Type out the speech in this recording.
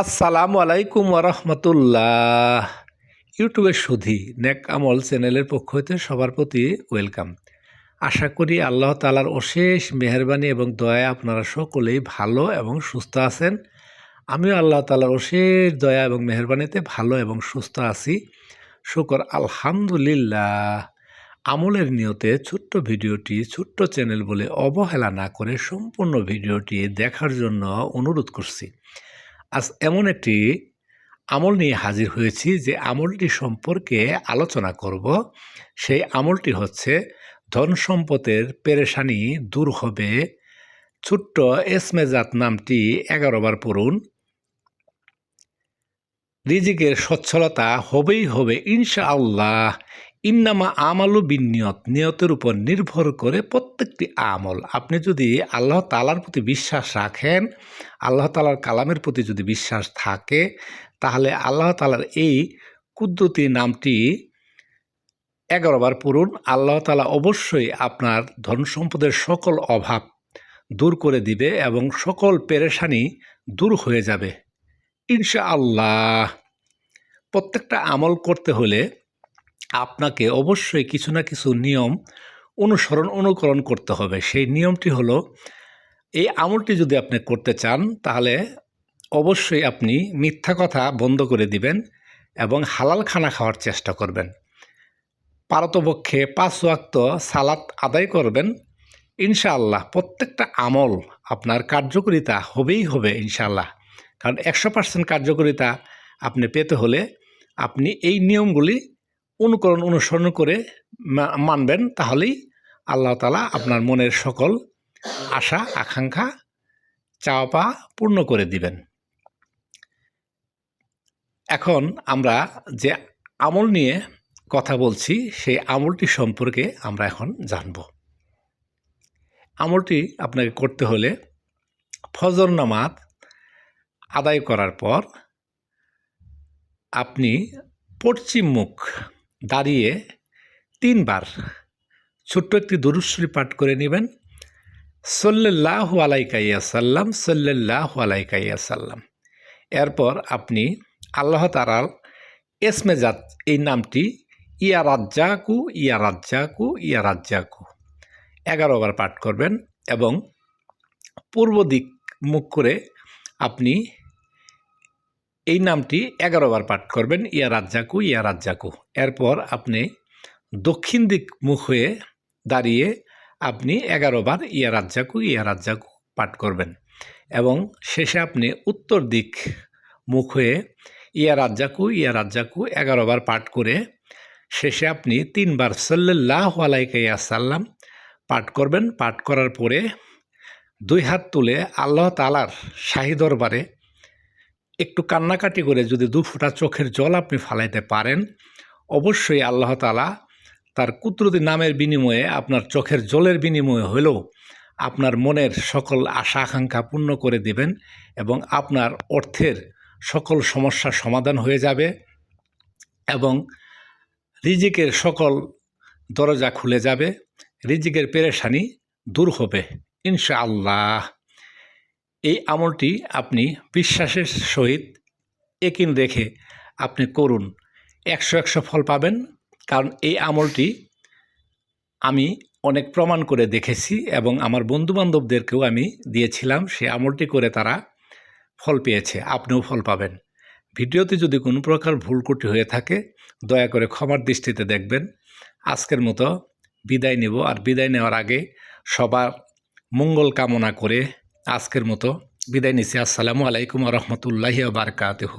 আসসালামু আলাইকুম রহমতুল্লাহ ইউটিউবের সুধি নেক আমল চ্যানেলের পক্ষ হতে সবার প্রতি ওয়েলকাম। আশা করি আল্লাহ তালার অশেষ মেহরবানি এবং দয়া আপনারা সকলেই ভালো এবং সুস্থ আছেন। আমিও আল্লাহ তালার অশেষ দয়া এবং মেহরবানিতে ভালো এবং সুস্থ আছি। শুকর আলহামদুলিল্লাহ। আমলের নিয়তে ছোট্ট ভিডিওটি ছোট্ট চ্যানেল বলে অবহেলা না করে সম্পূর্ণ ভিডিওটি দেখার জন্য অনুরোধ করছি। আজ এমন একটি আমল নিয়ে হাজির হয়েছি যে আমলটি সম্পর্কে আলোচনা করব। সেই আমলটি হচ্ছে, ধন সম্পদের পেরেশানি দূর হবে। ছোট্ট এসমেজাত নামটি এগারোবার পড়ুন। রিজিকের সচ্ছলতা হবেই হবে ইনশা আল্লাহ ইন্নামা আমালু বিনিয়ত, নিয়তের উপর নির্ভর করে প্রত্যেকটি আমল। আপনি যদি আল্লাহ তালার প্রতি বিশ্বাস রাখেন, আল্লাহ তালার কালামের প্রতি যদি বিশ্বাস থাকে, তাহলে আল্লাহ তালার এই কুদ্দতি নামটি এগারোবার পড়ুন। আল্লাহ তালা অবশ্যই আপনার ধন সম্পদের সকল অভাব দূর করে দিবে এবং সকল পেরেশানি দূর হয়ে যাবে। ইনশা আল্লাহ প্রত্যেকটা আমল করতে হলে আপনাকে অবশ্যই কিছু না কিছু নিয়ম অনুসরণ, অনুকরণ করতে হবে। সেই নিয়মটি হলো, এই আমলটি যদি আপনি করতে চান, তাহলে অবশ্যই আপনি মিথ্যা কথা বন্ধ করে দিবেন এবং হালাল খানা খাওয়ার চেষ্টা করবেন। পারতপক্ষে পাঁচ ওয়াক্ত সালাত আদায় করবেন। ইনশাআল্লাহ প্রত্যেকটা আমল আপনার কার্যকরিতা হবেই হবে ইনশাআল্লাহ। কারণ একশো পার্সেন্ট কার্যকরিতা আপনি পেতে হলে আপনি এই নিয়মগুলি অনুকরণ অনুসরণ করে মানবেন, তাহলেই আল্লাহ তালা আপনার মনের সকল আশা, আকাঙ্ক্ষা চাওয়া পাওয়া পূর্ণ করে দিবেন। এখন আমরা যে আমল নিয়ে কথা বলছি, সেই আমলটি সম্পর্কে আমরা এখন জানব। আমলটি আপনাকে করতে হলে ফজর নামাজ আদায় করার পর আপনি পশ্চিম মুখ দাঁড়িয়ে তিনবার ছোট্ট একটি দরুশ্রী পাঠ করে নেবেন। সল্লাহ আলাইকাইয়া সাল্লাম সল্লাহ আলাইকাইয়া সাল্লাম। এরপর আপনি আল্লাহ তারাল এসমেজাত এই নামটি ইয়া রাজ্জাকু ইয়া রাজ্জাকু ইয়া রাজ্জাকু। এগারো বার পাঠ করবেন এবং পূর্ব দিক মুখ করে আপনি এই নামটি এগারো বার পাঠ করবেন, ইয়া রাজ্জাকু ইয়া রাজ্জাকু। এরপর আপনি দক্ষিণ দিক মুখ হয়ে দাঁড়িয়ে আপনি এগারো বার ইয়া রাজ্জাকু ইয়া রাজ্জাকু পাঠ করবেন এবং শেষে আপনি উত্তর দিক মুখ হয়ে ইয়া রাজ্জাকু ইয়া রাজ্জাকু এগারো বার পাঠ করে শেষে আপনি তিনবার সাল্লাহ আলাইকাইয়া সাল্লাম পাঠ করবেন। পাঠ করার পরে দুই হাত তুলে আল্লাহ তালার শাহী দরবারে একটু কান্নাকাটি করে যদি দু ফোঁটা চোখের জল আপনি ফালাইতে পারেন, অবশ্যই আল্লাহ তালা তার কুদরতি নামের বিনিময়ে, আপনার চোখের জলের বিনিময়ে হলেও আপনার মনের সকল আশা আকাঙ্ক্ষা পূর্ণ করে দেবেন এবং আপনার অর্থের সকল সমস্যার সমাধান হয়ে যাবে এবং রিজিকের সকল দরজা খুলে যাবে, রিজিকের পেরেশানি দূর হবে ইনশা আল্লাহ এই আমলটি আপনি বিশ্বাসের সহিত একিন রেখে আপনি করুন। একশো একশো ফল পাবেন, কারণ এই আমলটি আমি অনেক প্রমাণ করে দেখেছি এবং আমার বন্ধুবান্ধবদেরকেও আমি দিয়েছিলাম। সে আমলটি করে তারা ফল পেয়েছে, আপনিও ফল পাবেন। ভিডিওতে যদি কোনো প্রকার ভুল ত্রুটি হয়ে থাকে, দয়া করে ক্ষমার দৃষ্টিতে দেখবেন। আজকের মতো বিদায় নেব, আর বিদায় নেওয়ার আগে সবার মঙ্গল কামনা করে আজকের মতো বিদায় নিচ্ছি। আসসালামু আলাইকুম রহমতুল্লাহি বারকাতহু।